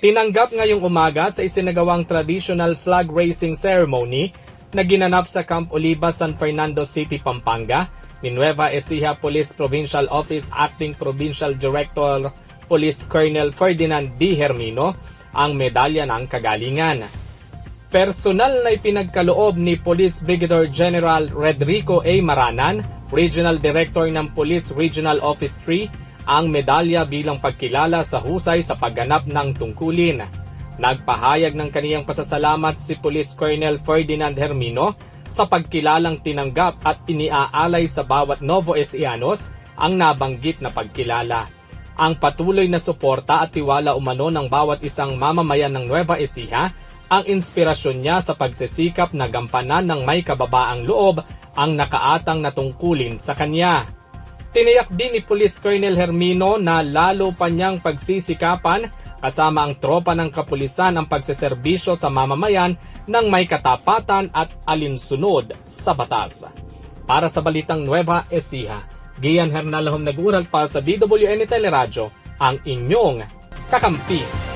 Tinanggap ngayong umaga sa isinagawang traditional flag raising ceremony na ginanap sa Camp Oliva, San Fernando City, Pampanga ni Nueva Ecija Police Provincial Office Acting Provincial Director Police Colonel Ferdinand D. Hermino ang medalya ng kagalingan. Personal na ipinagkaloob ni Police Brigadier General Redrico A. Maranan, Regional Director ng Police Regional Office 3, ang medalya bilang pagkilala sa husay sa pagganap ng tungkulin. Nagpahayag ng kaniyang pasasalamat si Police Colonel Ferdinand Hermino sa pagkilalang tinanggap at iniaalay sa bawat Novo Ecianos ang nabanggit na pagkilala. Ang patuloy na suporta at tiwala umano ng bawat isang mamamayan ng Nueva Ecija ang inspirasyon niya sa pagsisikap na gampanan ng may kababaang loob ang nakaatang na tungkulin sa kanya. Tiniyak din ni Police Colonel Hermino na lalo pa niyang pagsisikapan kasama ang tropa ng kapulisan ang pagseserbisyo sa mamamayan ng may katapatan at alinsunod sa batas. Para sa Balitang Nueva Ecija, Gian Hernalahom nag-ural para sa DWN Teleradyo, ang inyong kakampi.